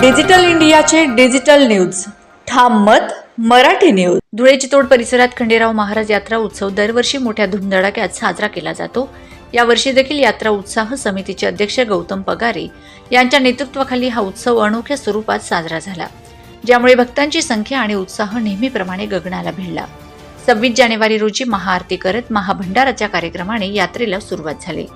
Digital इंडियाचे digital news. ठाम मत मराठी न्यूज. धुळे चितोड परिसरात खंडेराव महाराज यात्रा उत्सव दरवर्षी मोठ्या धुमधडाक्यात साजरा केला जातो. यावर्षी देखील यात्रा उत्साह समितीचे अध्यक्ष गौतम पगारे यांच्या नेतृत्वाखाली हा उत्सव अनोख्या स्वरूपात साजरा झाला ज्यामुळे भक्तांची संख्या आणि उत्साह नेहमीप्रमाणे गगनाला भिडला. सव्वीस जानेवारी रोजी महाआरती करत महाभंडाराच्या कार्यक्रमाने यात्रेला सुरुवात झाली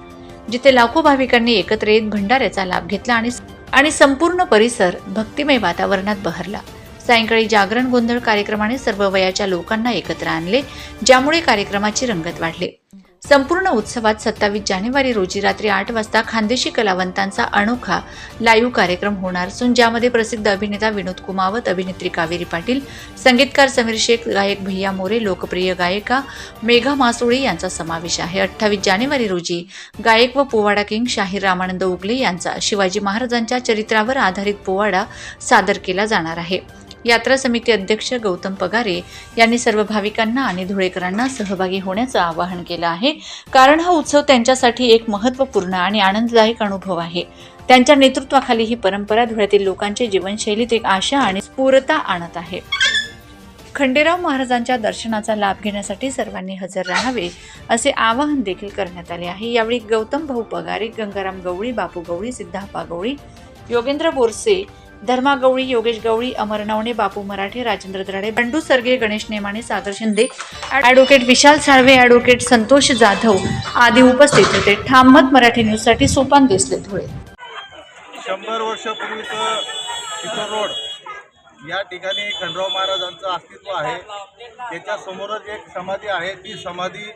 जिथे लाखो भाविकांनी एकत्र येत भंडाऱ्याचा लाभ घेतला आणि आणि संपूर्ण परिसर भक्तिमय वातावरणात बहरला. सायंकाळी जागरण गोंधळ कार्यक्रमाने सर्व वयाच्या लोकांना एकत्र आणले ज्यामुळे कार्यक्रमाची रंगत वाढली. संपूर्ण उत्सवात सत्तावीस जानेवारी रोजी रात्री आठ वाजता खानदेशी कलावंतांचा अनोखा लाईव्ह कार्यक्रम होणार असून ज्यामध्ये प्रसिद्ध अभिनेता विनोद कुमावत अभिनेत्री कावेरी पाटील संगीतकार समीर शेख गायक भैया मोरे लोकप्रिय गायिका मेघा मासोळी यांचा समावेश आहे. अठ्ठावीस जानेवारी रोजी गायक व पोवाडा किंग शाहीर रामानंद उगले यांचा शिवाजी महाराजांच्या चरित्रावर आधारित पोवाडा सादर केला जाणार आहे. यात्रा समिती अध्यक्ष गौतम पगारे यांनी सर्व भाविकांना आणि धुळेकरांना सहभागी होण्याचं आवाहन केलं आहे. कारण हा उत्सव त्यांच्यासाठी एक महत्त्वपूर्ण आणि आनंददायक अनुभव आहे. त्यांच्या नेतृत्वाखाली ही परंपरा धुळ्यातील लोकांच्या जीवनशैलीत एक आशा आणि स्फूरता आणत आहे. खंडेराव महाराजांच्या दर्शनाचा लाभ घेण्यासाठी सर्वांनी हजर राहावे असे आवाहन देखील करण्यात आले आहे. यावेळी गौतम भाऊ पगारे गंगाराम गवळी बापू गवळी सिद्धाप्पा गवळी योगेंद्र बोरसे धर्मा गवळी योगेश गवळी अमर नवणे बापू मराठे राजेंद्र दराडे बंडू सरगे गणेश नेमाने सागर शिंदे ॲडव्होकेट विशाल साळवे ॲडव्होकेट संतोष जाधव आदी उपस्थित होते. ठाममत मराठी न्यूजसाठी सोपान दिसले धुळे. शंभर वर्षापूर्वीचं रोड या ठिकाणी खंडराव महाराजांचं अस्तित्व आहे. त्याच्या समोरच एक समाधी आहे. ती समाधी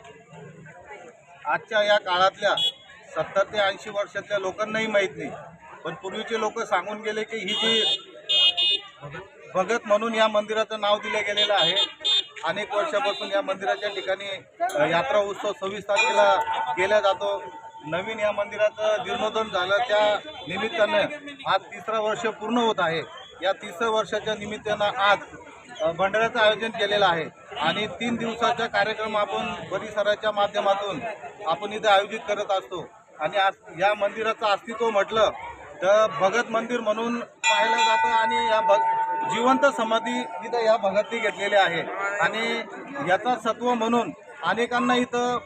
आजच्या या काळातल्या सत्तर ते ऐंशी वर्षातल्या लोकांनाही माहीत नाही. पण पूर्वीचे लोक सांगून गेले की ही जी भगत म्हणून या मंदिराचं नाव दिलं गेलेलं आहे. अनेक वर्षापासून या मंदिराच्या ठिकाणी यात्रा उत्सव सव्वीस तारखेला केला जातो. नवीन या मंदिराचं जीर्णोद्धार झालं त्या निमित्तानं आज तिसरं वर्ष पूर्ण होत आहे. या तिसऱ्या वर्षाच्या निमित्तानं आज भंडाऱ्याचं आयोजन केलेलं आहे. आणि तीन दिवसाचा कार्यक्रम आपण परिसराच्या माध्यमातून आपण इथे आयोजित करत असतो. आणि आज या मंदिराचं अस्तित्व म्हटलं तर भगत मंदिर म्हणून पाहिलं जातं आणि या भग जिवंत समाधी इथं या भगतनी घेतलेली आहे. आणि याचा सत्व म्हणून अनेकांना इथं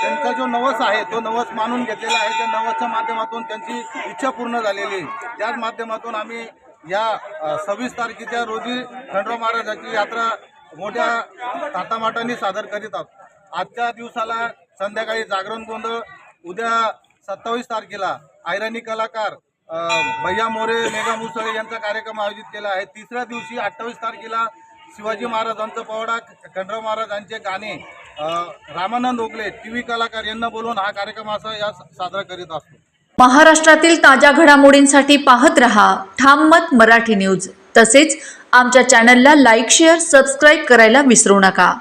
त्यांचा जो नवस आहे तो नवस मानून घेतलेला आहे. त्या नवसच्या माध्यमातून त्यांची इच्छा पूर्ण झालेली. आहे त्याच माध्यमातून आम्ही या सव्वीस तारखेच्या रोजी खंडराव महाराजाची यात्रा मोठ्या थाटामाटाने सादर करीत आहोत. आजच्या दिवसाला संध्याकाळी जागरण गोंधळ उद्या सत्तावीस तारखेला ऐराणी कलाकार भैया मोरे मेघा मुसळे यांचा कार्यक्रम आयोजित केला आहे. तिसऱ्या दिवशी अठ्ठावीस तारखेला शिवाजी महाराजांचं पवडा खंडराव महाराजांचे गाणे रामानंद ओगले टी व्ही कलाकार यांना बोलवून हा कार्यक्रम असा या साजरा करीत असतो. महाराष्ट्रातील ताज्या घडामोडींसाठी पाहत रहा ठाम मत मराठी न्यूज. तसेच आमच्या चॅनलला लाईक शेअर सबस्क्राईब करायला विसरू नका.